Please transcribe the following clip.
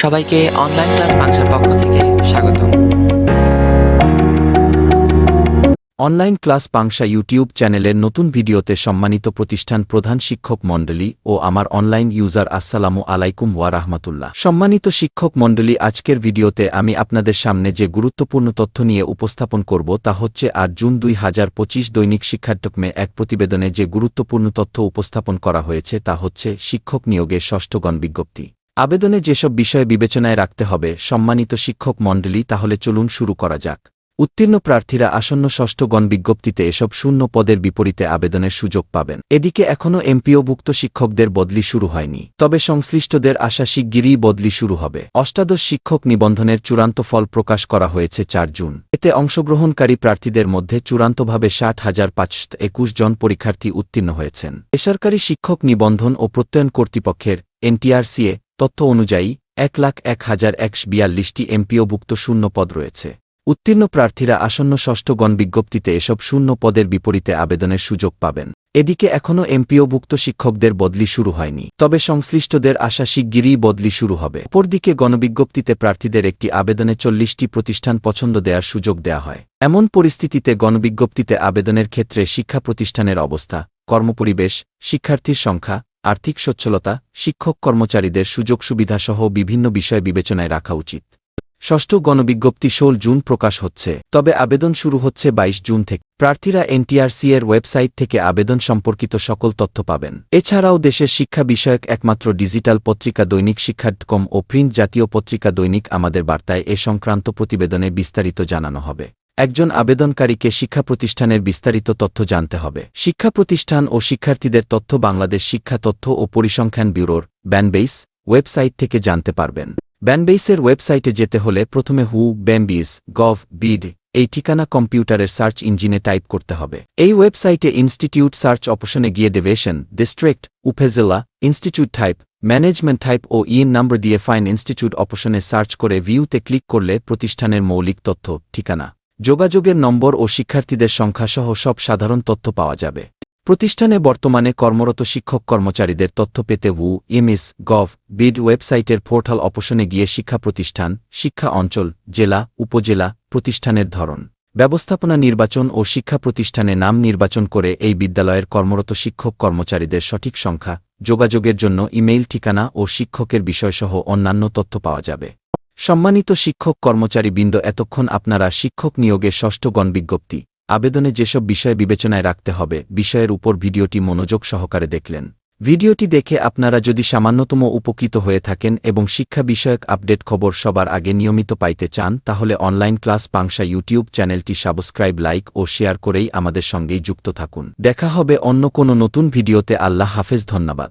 সবাইকে online class বাংশার পক্ষ থেকে স্বাগত। অনলাইন ক্লাস পাংশা ইউটিউব চ্যানেলের নতুন ভিডিওতে সম্মানিত প্রতিষ্ঠান প্রধান শিক্ষক মণ্ডলী ও আমার অনলাইন ইউজার আসসালামু আলাইকুম ওয়া রাহমাতুল্লাহ। সম্মানিত শিক্ষক মণ্ডলী, আজকের ভিডিওতে আমি আপনাদের সামনে যে গুরুত্বপূর্ণ তথ্য নিয়ে উপস্থাপন করব তা হচ্ছে আট জুন দুই হাজার পঁচিশ দৈনিক শিক্ষাটকমে এক প্রতিবেদনে যে গুরুত্বপূর্ণ তথ্য উপস্থাপন করা হয়েছে তা হচ্ছে, শিক্ষক নিয়োগের ষষ্ঠ গণবিজ্ঞপ্তি। আবেদনে যেসব বিষয় বিবেচনায় রাখতে হবে, সম্মানিত শিক্ষক মণ্ডলী, তাহলে চলুন শুরু করা যাক। উত্তীর্ণ প্রার্থীরা আসন্ন ষষ্ঠ গণবিজ্ঞপ্তিতে এসব শূন্য পদের বিপরীতে আবেদনের সুযোগ পাবেন। এদিকে এখনও এমপিওভুক্ত শিক্ষকদের বদলি শুরু হয়নি। তবে সংশ্লিষ্টদের আশা শিগগিরই বদলি শুরু হবে। অষ্টাদশ শিক্ষক নিবন্ধনের চূড়ান্ত ফল প্রকাশ করা হয়েছে চার জুন। এতে অংশগ্রহণকারী প্রার্থীদের মধ্যে চূড়ান্তভাবে ষাট হাজার পাঁচশত একুশ জন পরীক্ষার্থী উত্তীর্ণ হয়েছেন। বেসরকারি শিক্ষক নিবন্ধন ও প্রত্যয়ন কর্তৃপক্ষের, এনটিআরসিএ তথ্য অনুযায়ী, এক লাখ এক হাজার একশ বিয়াল্লিশটি এমপিওভুক্ত শূন্য পদ রয়েছে। উত্তীর্ণ প্রার্থীরা আসন্ন ষষ্ঠ গণবিজ্ঞপ্তিতে এসব শূন্য পদের বিপরীতে আবেদনের সুযোগ পাবেন। এদিকে এখনও এমপিওভুক্ত শিক্ষকদের বদলি শুরু হয়নি। তবে সংশ্লিষ্টদের আশা শিগগিরই বদলি শুরু হবে। অপরদিকে গণবিজ্ঞপ্তিতে প্রার্থীদের একটি আবেদনে চল্লিশটি প্রতিষ্ঠান পছন্দ দেওয়ার সুযোগ দেয়া হয়। এমন পরিস্থিতিতে গণবিজ্ঞপ্তিতে আবেদনের ক্ষেত্রে শিক্ষা প্রতিষ্ঠানের অবস্থা, কর্মপরিবেশ, শিক্ষার্থীর সংখ্যা আর্থিক সচ্ছলতা, শিক্ষক কর্মচারীদের সুযোগ সুবিধাসহ বিভিন্ন বিষয় বিবেচনায় রাখা উচিত। ষষ্ঠ গণবিজ্ঞপ্তি ষোল জুন প্রকাশ হচ্ছে। তবে আবেদন শুরু হচ্ছে ২২ জুন থেকে। প্রার্থীরা এনটিআরসি এর ওয়েবসাইট থেকে আবেদন সম্পর্কিত সকল তথ্য পাবেন। এছাড়াও দেশের শিক্ষা বিষয়ক একমাত্র ডিজিটাল পত্রিকা দৈনিক শিক্ষাডকম ও প্রিন্ট জাতীয় পত্রিকা দৈনিক আমাদের বার্তায় এ সংক্রান্ত প্রতিবেদনে বিস্তারিত জানানো হবে। একজন আবেদনকারীকে শিক্ষা প্রতিষ্ঠানের বিস্তারিত তথ্য জানতে হবে। শিক্ষা প্রতিষ্ঠান ও শিক্ষার্থীদের তথ্য বাংলাদেশ শিক্ষা তথ্য ও পরিসংখ্যান ব্যুরোর ব্যানবেইস ওয়েবসাইট থেকে জানতে পারবেন। ব্যানবেইসের ওয়েবসাইটে যেতে হলে প্রথমে হু, ব্যাম্বিস, গভ, বিড, এই ঠিকানা কম্পিউটারের সার্চ ইঞ্জিনে টাইপ করতে হবে। এই ওয়েবসাইটে ইনস্টিটিউট সার্চ অপশনে গিয়ে division district, upazila, institute type, management type ও ইন নাম্বার দিয়ে ফাইন ইনস্টিটিউট অপশনে সার্চ করে ভিউতে ক্লিক করলে প্রতিষ্ঠানের মৌলিক তথ্য, ঠিকানা। যোগাযোগের নম্বর ও শিক্ষার্থীদের সংখ্যাসহ সব সাধারণ তথ্য পাওয়া যাবে। প্রতিষ্ঠানে বর্তমানে কর্মরত শিক্ষক কর্মচারীদের তথ্য পেতে উ এমএস গভ, বিড ওয়েবসাইটের পোর্টাল অপশনে গিয়ে শিক্ষা প্রতিষ্ঠান, শিক্ষা অঞ্চল, জেলা, উপজেলা, প্রতিষ্ঠানের ধরন, ব্যবস্থাপনা নির্বাচন ও শিক্ষা প্রতিষ্ঠানে নাম নির্বাচন করে এই বিদ্যালয়ের কর্মরত শিক্ষক কর্মচারীদের সঠিক সংখ্যা, যোগাযোগের জন্য ইমেইল ঠিকানা ও শিক্ষকের বিষয়সহ অন্যান্য তথ্য পাওয়া যাবে। সম্মানিত শিক্ষক কর্মচারীবৃন্দ, এতক্ষণ আপনারা শিক্ষক নিয়োগের ষষ্ঠ গণবিজ্ঞপ্তি আবেদনে যেসব বিষয় বিবেচনায় রাখতে হবে, বিষয়ের উপর ভিডিওটি মনোযোগ সহকারে দেখলেন। ভিডিওটি দেখে আপনারা যদি সামান্যতম উপকৃত হয়ে থাকেন এবং শিক্ষা বিষয়ক আপডেট খবর সবার আগে নিয়মিত পাইতে চান, তাহলে অনলাইন ক্লাস পাংশা ইউটিউব চ্যানেলটি সাবস্ক্রাইব, লাইক ও শেয়ার করেই আমাদের সঙ্গেই যুক্ত থাকুন। দেখা হবে অন্য কোনো নতুন ভিডিওতে। আল্লাহ হাফেজ, ধন্যবাদ।